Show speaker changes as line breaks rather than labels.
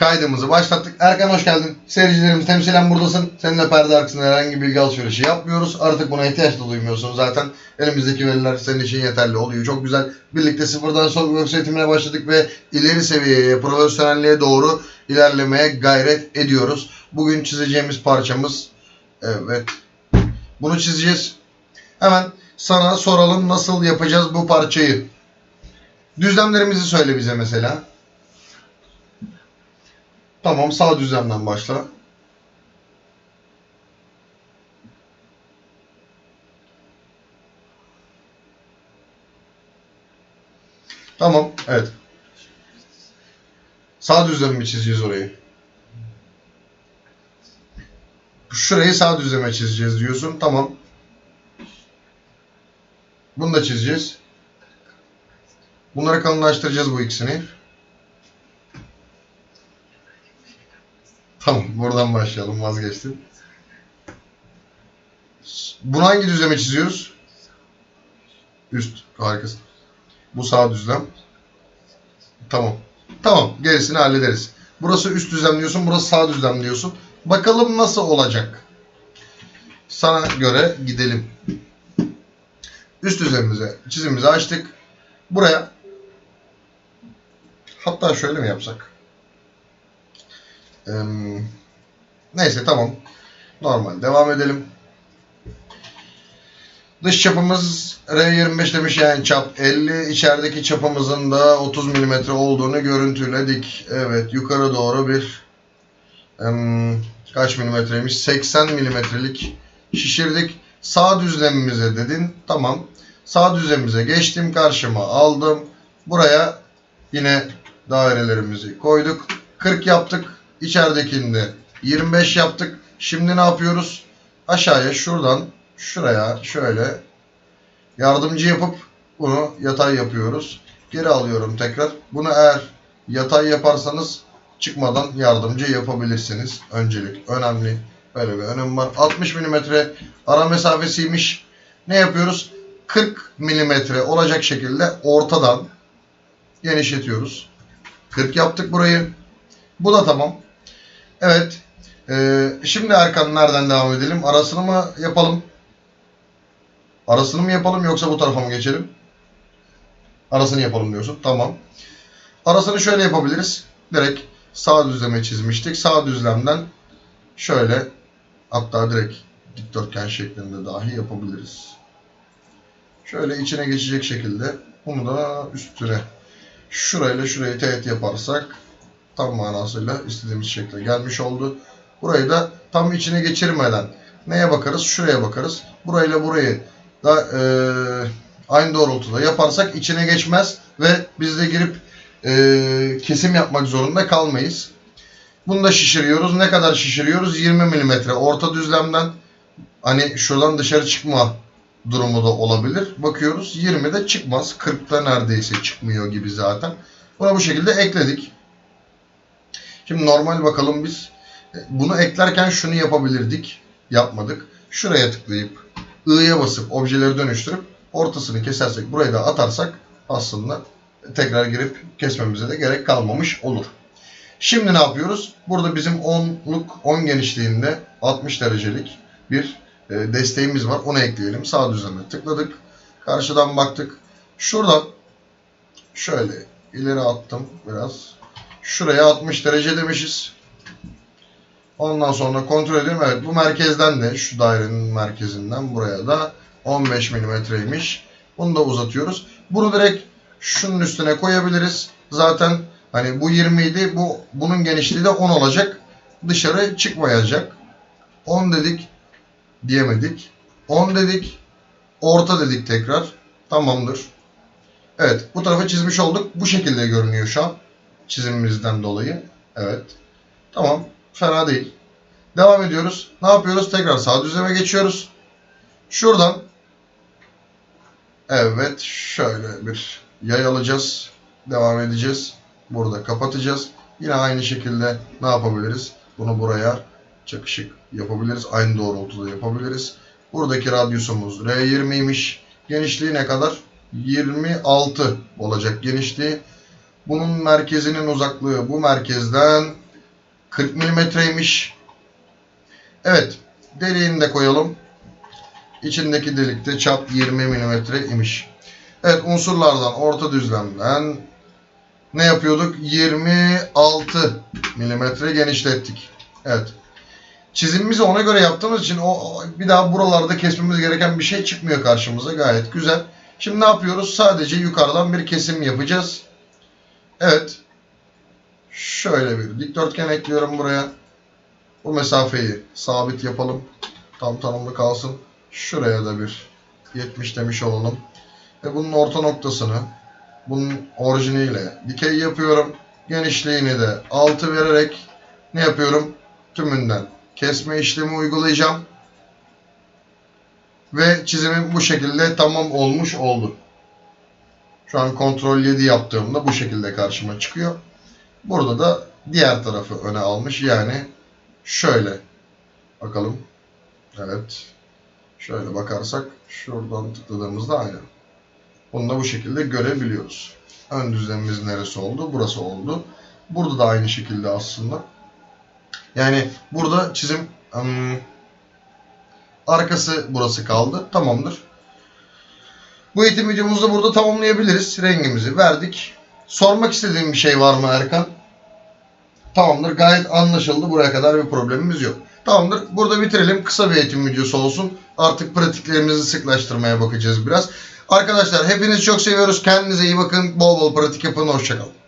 Kaydımızı başlattık. Erkan hoş geldin. Seyircilerimiz temsilen buradasın. Seninle perde arkasında herhangi bir bilgi alışverişi yapmıyoruz. Artık buna ihtiyaç da duymuyorsun zaten. Elimizdeki veriler senin için yeterli oluyor. Çok güzel. Birlikte sıfırdan SolidWorks eğitimine başladık ve ileri seviyeye, profesyonelliğe doğru ilerlemeye gayret ediyoruz. Bugün çizeceğimiz parçamız evet. Bunu çizeceğiz. Hemen sana soralım nasıl yapacağız bu parçayı. Düzlemlerimizi söyle bize mesela. Tamam sağ düzlemden başla. Tamam evet. Sağ düzlem mi çizeceğiz orayı? Şurayı sağ düzleme çizeceğiz diyorsun. Tamam. Bunu da çizeceğiz. Bunları kalınlaştıracağız bu ikisini. Tamam buradan başlayalım vazgeçtim. Bunu hangi düzleme çiziyoruz? Üst. Harikasın. Bu sağ düzlem. Tamam. Tamam. Gerisini hallederiz. Burası üst düzlem diyorsun. Burası sağ düzlem diyorsun. Bakalım nasıl olacak. Sana göre gidelim. Üst düzlemimize çizimimizi açtık. Buraya hatta şöyle mi yapsak? Neyse tamam. Normal. Devam edelim. Dış çapımız R25 demiş yani çap 50. İçerideki çapımızın da 30 mm olduğunu görüntüledik. Evet yukarı doğru bir kaç milimetreymiş? 80 milimetrelik şişirdik. Sağ düzlemimize dedin. Tamam. Sağ düzlemimize geçtim. Karşıma aldım. Buraya yine dairelerimizi koyduk. 40 yaptık. İçeridekinde 25 yaptık. Şimdi ne yapıyoruz? Aşağıya şuradan şuraya şöyle yardımcı yapıp bunu yatay yapıyoruz. Geri alıyorum tekrar. Bunu eğer yatay yaparsanız çıkmadan yardımcı yapabilirsiniz. Öncelik önemli. Böyle bir önemi var. 60 mm ara mesafesiymiş. Ne yapıyoruz? 40 mm olacak şekilde ortadan genişletiyoruz. 40 yaptık burayı. Bu da tamam. Evet. Ee, şimdi Erkan nereden devam edelim? Arasını mı yapalım? Arasını mı yapalım yoksa bu tarafa mı geçelim? Arasını yapalım diyorsun. Tamam. Arasını şöyle yapabiliriz. Direkt sağ düzleme çizmiştik. Sağ düzlemden şöyle hatta direkt dikdörtgen şeklinde dahi yapabiliriz. Şöyle içine geçecek şekilde bunu da üstüne şurayla şurayı teğet yaparsak tam manasıyla istediğimiz şekle gelmiş oldu. Burayı da tam içine geçirmeden neye bakarız? Şuraya bakarız. Burayla burayı da e, aynı doğrultuda yaparsak içine geçmez ve biz de girip e, kesim yapmak zorunda kalmayız. Bunu da şişiriyoruz. Ne kadar şişiriyoruz? 20 mm orta düzlemden hani şuradan dışarı çıkma durumu da olabilir. Bakıyoruz 20'de çıkmaz. 40'ta neredeyse çıkmıyor gibi zaten. Buna bu şekilde ekledik. Şimdi normal bakalım biz bunu eklerken şunu yapabilirdik. Yapmadık. Şuraya tıklayıp I'ya basıp objeleri dönüştürüp ortasını kesersek burayı da atarsak aslında tekrar girip kesmemize de gerek kalmamış olur. Şimdi ne yapıyoruz? Burada bizim 10'luk 10 genişliğinde 60 derecelik bir e, desteğimiz var. Onu ekleyelim. Sağ düzleme tıkladık. Karşıdan baktık. Şuradan şöyle ileri attım biraz. Şuraya 60 derece demişiz. Ondan sonra kontrol ediyorum. Evet bu merkezden de şu dairenin merkezinden buraya da 15 milimetreymiş. Bunu da uzatıyoruz. Bunu direkt şunun üstüne koyabiliriz. Zaten hani bu 20 idi. Bu, bunun genişliği de 10 olacak. Dışarı çıkmayacak. 10 dedik. Diyemedik. 10 dedik. Orta dedik tekrar. Tamamdır. Evet. Bu tarafa çizmiş olduk. Bu şekilde görünüyor şu an. Çizimimizden dolayı. Evet. Tamam. Fena değil. Devam ediyoruz. Ne yapıyoruz? Tekrar sağ düzleme geçiyoruz. Şuradan Evet. Şöyle bir yay alacağız. Devam edeceğiz. Burada kapatacağız. Yine aynı şekilde ne yapabiliriz? Bunu buraya çakışık yapabiliriz. Aynı doğrultuda yapabiliriz. Buradaki radyusumuz R20'ymiş. Genişliği ne kadar? 26 olacak genişliği. Bunun merkezinin uzaklığı bu merkezden 40 milimetreymiş. Evet. Deliğini de koyalım. İçindeki delikte çap 20 milimetre imiş. Evet unsurlardan orta düzlemden ne yapıyorduk? 26 milimetre genişlettik. Evet. Çizimimizi ona göre yaptığımız için o- bir daha buralarda kesmemiz gereken bir şey çıkmıyor karşımıza. Gayet güzel. Şimdi ne yapıyoruz? Sadece yukarıdan bir kesim yapacağız. Evet. Şöyle bir dikdörtgen ekliyorum buraya. Bu mesafeyi sabit yapalım. Tam tanımlı kalsın. Şuraya da bir 70 demiş olalım. Ve bunun orta noktasını bunun orijiniyle dikey yapıyorum. Genişliğini de 6 vererek ne yapıyorum? Tümünden kesme işlemi uygulayacağım. Ve çizimim bu şekilde tamam olmuş oldu. Şu an kontrol 7 yaptığımda bu şekilde karşıma çıkıyor. Burada da diğer tarafı öne almış. Yani şöyle. Bakalım. Evet. Şöyle bakarsak şuradan tıkladığımızda aynı. Bunu da bu şekilde görebiliyoruz. Ön düzlemimiz neresi oldu? Burası oldu. Burada da aynı şekilde aslında. Yani burada çizim ım, arkası burası kaldı. Tamamdır. Bu eğitim videomuzu da burada tamamlayabiliriz. Rengimizi verdik. Sormak istediğim bir şey var mı Erkan? Tamamdır. Gayet anlaşıldı. Buraya kadar bir problemimiz yok. Tamamdır. Burada bitirelim. Kısa bir eğitim videosu olsun. Artık pratiklerimizi sıklaştırmaya bakacağız biraz. Arkadaşlar hepinizi çok seviyoruz. Kendinize iyi bakın. Bol bol pratik yapın. Hoşçakalın.